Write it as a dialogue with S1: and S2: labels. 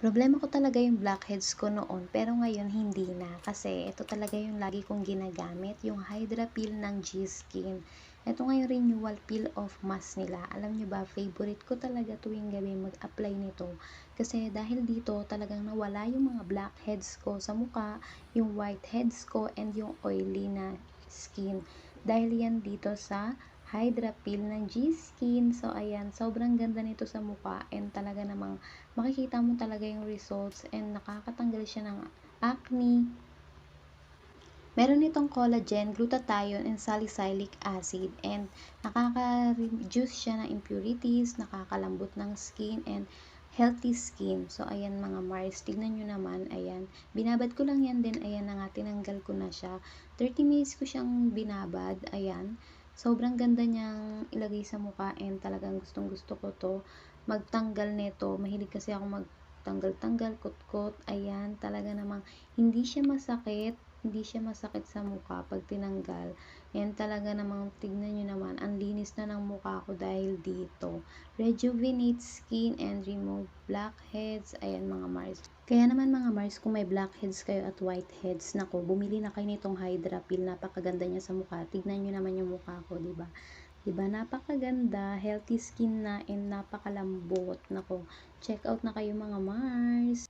S1: Problema ko talaga yung blackheads ko noon pero ngayon hindi na kasi ito talaga yung lagi kong ginagamit, yung Hydra Peel ng G-Skin. Ito nga yung renewal peel of mask nila. Alam nyo ba, favorite ko talaga tuwing gabi mag-apply nito. Kasi dahil dito talagang nawala yung mga blackheads ko sa muka, yung whiteheads ko, and yung oily na skin. Dahil yan dito sa Hydra Peel ng G-Skin. So, ayan, sobrang ganda nito sa mukha and talaga namang makikita mo talaga yung results and nakakatanggal siya ng acne. Meron itong collagen, glutathione, and salicylic acid and nakaka-reduce siya ng impurities, nakakalambot ng skin and healthy skin. So, ayan mga Mars, tignan nyo naman, ayan. Binabad ko lang yan din, ayan na nga, tinanggal ko na siya. 30 minutes ko siyang binabad, ayan. Sobrang ganda niyang ilagay sa mukha and talagang gustong gusto ko to magtanggal nito. Mahilig kasi ako magtanggal-tanggal, kot-kot. Ayan, talaga namang hindi siya masakit. Hindi siya masakit sa mukha pag tinanggal. Yan talaga namang tignan nyo naman. Ang linis na ng mukha ko dahil dito. Rejuvenate skin and remove blackheads. Ayan mga Mars. Kaya naman mga Mars, kung may blackheads kayo at whiteheads, nako, bumili na kayo nitong Hydra Peel. Napakaganda niya sa mukha. Tignan nyo naman yung mukha ko, di ba? Diba? Napakaganda, healthy skin na, and napakalambot. Nako, check out na kayo mga Mars.